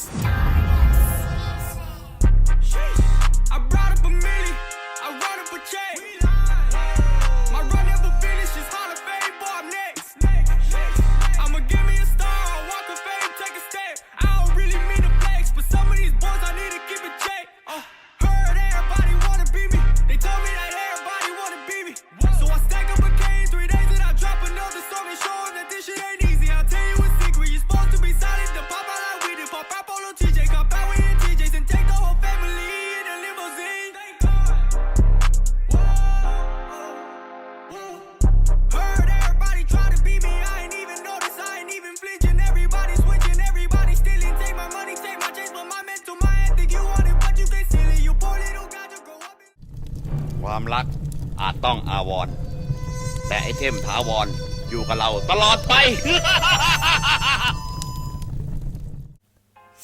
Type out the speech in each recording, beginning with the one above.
Podcast. อาจต้องอาวร แต่ไอเทมถาวรอยู่กับเราตลอดไป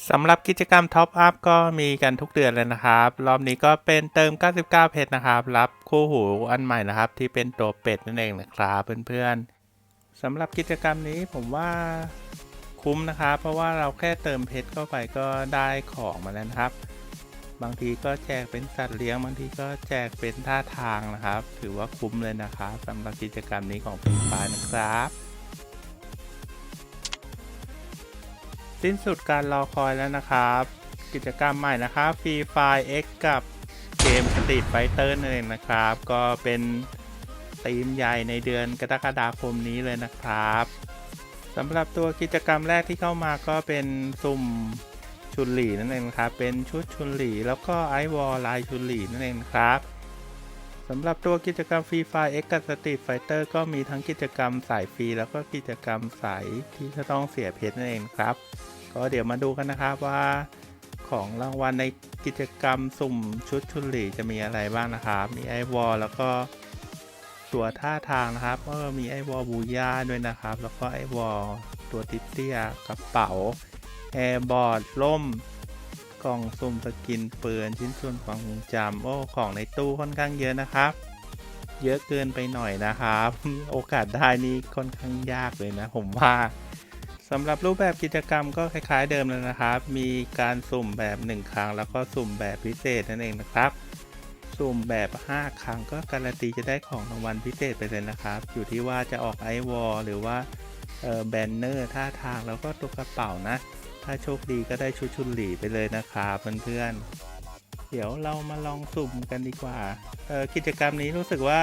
สำหรับกิจกรรมท็อปอัพก็มีกันทุกเดือนเลยนะครับ รอบนี้ก็เป็นเติม 99 เพชรนะครับ รับคู่หูอันใหม่นะครับ ที่เป็นตัวเป็ดนั่นเองนะครับเพื่อนๆสำหรับกิจกรรมนี้ผมว่าคุ้มนะครับ เพราะว่าเราแค่เติมเพชรเข้าไปก็ได้ของมาแล้วนะครับ บางทีก็แจกเป็นสัตว์เลี้ยง บางทีก็แจกเป็นท่าทางนะครับ ถือว่าคุ้มเลยนะครับสำหรับกิจกรรมนี้ของฟรีไฟนะครับสิ้นสุดการรอคอยแล้วนะครับ กิจกรรมใหม่นะครับ Free Fire X กับเกม Street Fighter นั่นเองนะครับ ก็เป็นธีมใหญ่ในเดือนกรกฎาคมนี้เลยนะครับสำหรับตัวกิจกรรมแรกที่เข้ามาก็เป็นสุ่ม ชุนหลีนั่นเองครับ เป็นชุดชุนหลีแล้วก็ไอวอลลายชุนหลีนั่นเองครับสำหรับตัวกิจกรรม Free Fire X กับ Street Fighter ก็มีทั้งกิจกรรมสายฟรีแล้วก็กิจกรรมสายที่จะต้องเสียเพชรนั่นเองครับ ก็เดี๋ยวมาดูกันนะครับว่า ของรางวัลในกิจกรรมสุ่มชุดชุนหลีจะมีอะไรบ้างนะครับ มีไอวอลแล้วก็ตัวท่าทางนะครับก็มีไอวอลบูย่าด้วยนะครับ แล้วก็ไอวอลตัวติเตี้ยกระเป๋า แอร์บอร์ดล่ม กล่องสุ่มสกินปืนชิ้นส่วนความทรงจำโอ้ของในตู้ค่อนข้างเยอะนะครับ เยอะเกินไปหน่อยนะครับ โอกาสได้นี่ค่อนข้างยากเลยนะ ผมว่าสำหรับรูปแบบกิจกรรมก็คล้ายๆเดิมเลยนะครับ มีการสุ่มแบบ 1 ครั้ง แล้วก็สุ่มแบบพิเศษนั่นเองนะครับ สุ่มแบบ 5 ครั้งก็การันตีจะได้ของรางวัลพิเศษไปเลยนะครับ อยู่ที่ว่าจะออกไอวอลหรือว่าเออแบนเนอร์ท่าทางแล้วก็ตัวกระเป๋านะ ถ้าโชคดีก็ได้ชุดชุนหลีไปเลยนะครับเพื่อนๆ เดี๋ยวเรามาลองสุ่มกันดีกว่า เออกิจกรรมนี้รู้สึกว่า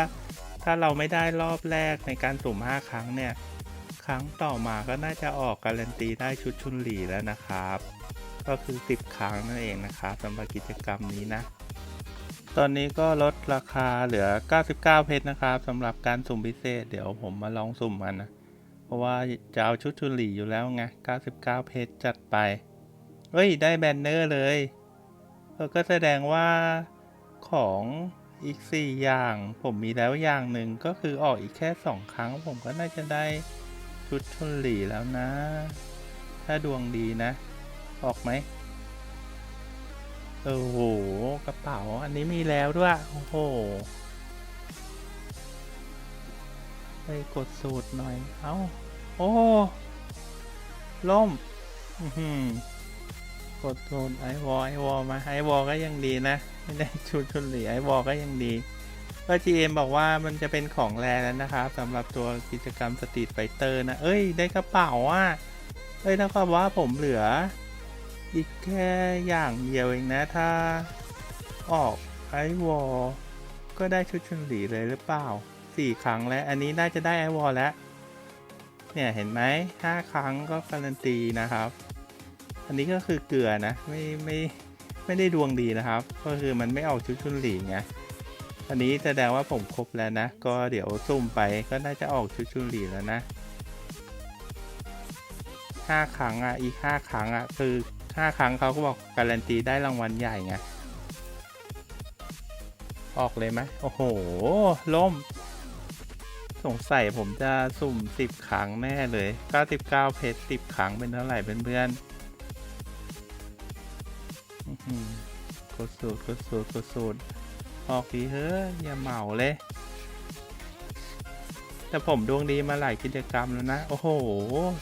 ถ้าเราไม่ได้รอบแรกในการสุ่ม 5 ครั้งเนี่ย ครั้งต่อมาก็น่าจะออกการันตีได้ชุดชุนหลีแล้วนะครับ ก็คือ 10 ครั้งนั่นเองนะครับสำหรับกิจกรรมนี้นะ ตอนนี้ก็ลดราคาเหลือ 99 เพชรนะครับสำหรับการสุ่มพิเศษ เดี๋ยวผมมาลองสุ่มมันนะ ราะว่าจะเอาชุดชุหลีอยู่แล้วไง 99 เพชจัดไป เฮ้ย ได้แบนเนอร์เลยเออก็แสดงว่าของอีก 4 อย่าง ผมมีแล้วอย่างหนึ่งก็คือออกอีกแค่ 2 ครั้ง ผมก็น่าจะได้ชุดชนหลีแล้วนะ ถ้าดวงดีนะ ออกไหมโอ้โห กระเป๋า อันนี้มีแล้วด้วย โอ้โหไปกดสูตรหน่อย เอา้า โอ้ล่มกดสูตรไอวอลไอวอลมาไอวอลก็ยังดีนะ ไม่ได้ชุดชุนหลีไอวอลก็ยังดีก็ GM บอกว่ามันจะเป็นของแรแล้วนะครับสำหรับตัวกิจกรรมสตรีทไฟเตอร์นะ เอ้ย ได้กระเป๋าอะ เอ้ยแล้วก็ว่าผมเหลือ อีกแค่อย่างเดียวเองนะ ถ้าออกไอวอลก็ได้ชุดชุนหลีเลยหรือเปล่าสี่ครั้งแล้ว อันนี้น่าจะได้ไอวอลแล้ว เนี่ยเห็นไหมห้าครั้งก็การันตีนะครับ อันนี้ก็คือเกลือนะไม่ไม่ไม่ได้ดวงดีนะครับ ก็คือมันไม่ออกชุดชุนหลีไงอันนี้แสดงว่าผมครบแล้วนะ ก็เดี๋ยวซุ่มไปก็น่าจะออกชุดชุนหลีแล้วนะห้าครั้งอะอีกห้าครั้งอะคือห้าครั้งเขาก็บอกการันตีได้รางวัลใหญ่ไงออกเลยไหมโอ้โหล่ม สงสัยผมจะสุ่มสิบครั้งแน่เลย 99 เพชรสิบครั้งเป็นเท่าไหร่เพื่อนๆกดสูตรกดสูตรกดสูตรออกดีเฮ้ยอย่าเหมาเลย แต่ผมดวงดีมาหลายกิจกรรมแล้วนะ โอ้โห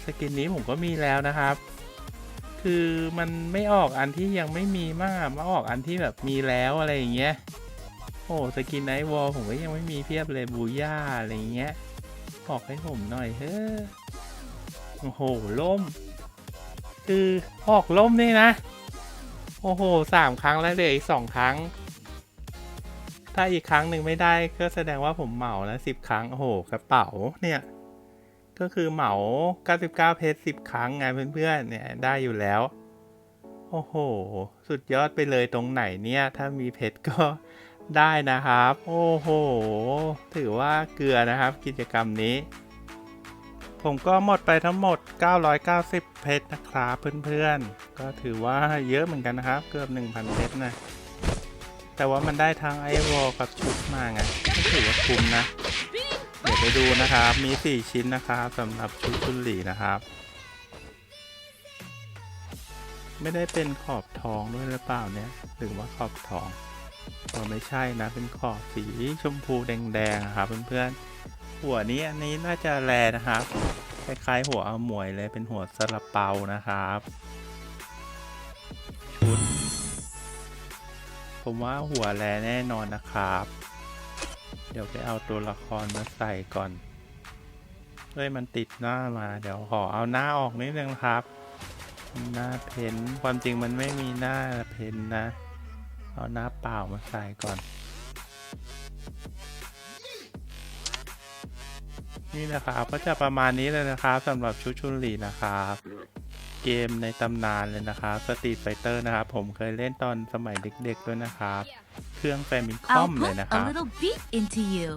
สกินนี้ผมก็มีแล้วนะครับ คือมันไม่ออกอันที่ยังไม่มีมากมาออกอันที่แบบมีแล้วอะไรอย่างเงี้ย โอ้สกินไนท์วอลผมก็ยังไม่มีเพียบเลยบูย่าอะไรเงี้ยออกให้ผมหน่อยเฮ้อโอ้โหล่ม คือออกล่มนี่นะ โอ้โหสามครั้งแล้วเหลืออีกสองครั้ง ถ้าอีกครั้งหนึ่งไม่ได้ก็แสดงว่าผมเหมาแล้วสิบครั้ง โอ้โหกระเป๋าเนี่ย ก็คือเหมา 99 เพชร10 ครั้งไงเพื่อนๆเนี่ยได้อยู่แล้ว โอ้โห สุดยอดไปเลยตรงไหนเนี่ย ถ้ามีเพชรก็ ได้นะครับ โอ้โห ถือว่าเกลือนะครับ กิจกรรมนี้ ผมก็หมดไปทั้งหมด 990 เพชรนะครับเพื่อนๆ ก็ถือว่าเยอะเหมือนกันนะครับ เกือบ 1,000 เพชรนะ แต่ว่ามันได้ทั้งไอวอลกับชุดมาไงก็ถือว่าคุ้มนะ เดี๋ยวไปดูนะครับ มี 4 ชิ้นนะครับสำหรับชุดชุนหลีนะครับ ไม่ได้เป็นขอบทองด้วยหรือเปล่าเนี่ย หรือว่าขอบทอง ก็ไม่ใช่นะ เป็นขอบสีชมพูแดงๆครับเพื่อนๆ หัวนี้อันนี้น่าจะแลนะครับ คล้ายๆ หัวเอาหมวยเลยเป็นหัวสลับเปานะครับชุดผมว่าหัวแลแน่นอนนะครับ เดี๋ยวไปเอาตัวละครมาใส่ก่อนเฮ้ยมันติดหน้ามา เดี๋ยวขอเอาหน้าออกนิดนึงครับ หน้าเพ้นความจริงมันไม่มีหน้าเพ้นนะ เอาหน้าเปล่ามาใส่ก่อน นี่นะครับก็จะประมาณนี้เลยนะครับสำหรับชุดชุนหลีนะครับ เกมในตำนานเลยนะครับสตรีทไฟเตอร์นะครับ ผมเคยเล่นตอนสมัยเด็กๆด้วยนะครับ เครื่องแฟมิคอ I'll มเลย put นะค a รับ little beat into you.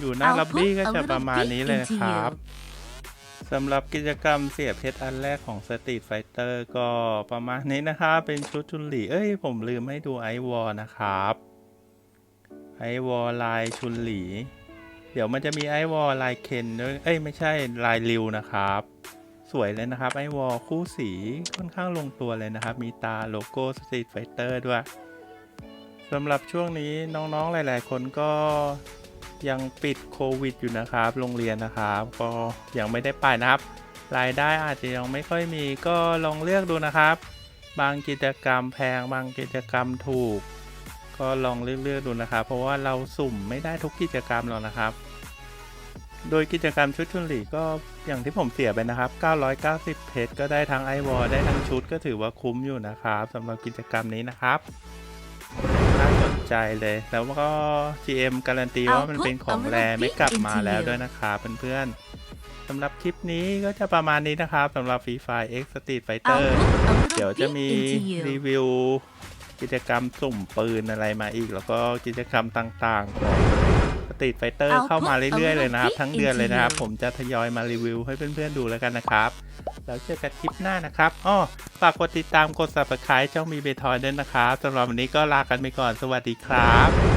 อยู่หน้า I'll ล็อบบี้ put ก็ a จะ little ประมาณนี้ bit เลยนะ into ครับ you. สำหรับกิจกรรมเสียบเพชรอันแรกของ Street Fighter ก็ประมาณนี้นะครับ เป็นชุดจุนหลี เอ้ย ผมลืมให้ดูไอวอลนะครับ ไอวอลลายชุนหลี เดี๋ยวมันจะมีไอวอลลายเคนด้วย เอ้ย ไม่ใช่ลายริวนะครับ สวยเลยนะครับไอวอลคู่สีค่อนข้างลงตัวเลยนะครับ มีตาโลโก้ Street Fighter ด้วยสำหรับช่วงนี้น้องๆหลาย ๆ คนก็ ยังปิดโควิดอยู่นะครับ โรงเรียนนะครับ ก็ยังไม่ได้ไปนะครับ รายได้อาจจะยังไม่ค่อยมีก็ลองเลือกดูนะครับ บางกิจกรรมแพงบางกิจกรรมถูก ก็ลองเลือกๆดูนะครับ เพราะว่าเราสุ่มไม่ได้ทุกกิจกรรมหรอกนะครับ โดยกิจกรรมชุดชุนหลีก็อย่างที่ผมเสียไปนะครับ 990 เพชรก็ได้ทั้งไอวอลได้ทั้งชุดก็ถือว่าคุ้มอยู่นะครับสำหรับกิจกรรมนี้นะครับ ใจเลย แล้วก็ GM การันตีว่ามันเป็นของแรไม่กลับมาแล้วด้วยนะครับเพื่อนๆสำหรับคลิปนี้ก็จะประมาณนี้นะครับสำหรับ Free Fire X Street I'll Fighter put a เดี๋ยว little จะ beat มี into รี you. วิว กิจกรรมสุ่มปืนอะไรมาอีก แล้วก็กิจกรรมต่างๆของส ตรีทไฟเตอร์ I'll เข้ามา put a เรื่อยๆเลยนะครับ little ทั้งเดือนเลยนะครับ into you ผมจะทยอยมารีวิวให้เพื่อนๆดูแล้วกันนะครับ แล้วเจอกันคลิปหน้านะครับอ้อฝากกดติดตามกด subscribe ช่องมีเบทอยด้วยนะครับสำหรับวันนี้ก็ลากันไปก่อนสวัสดีครับ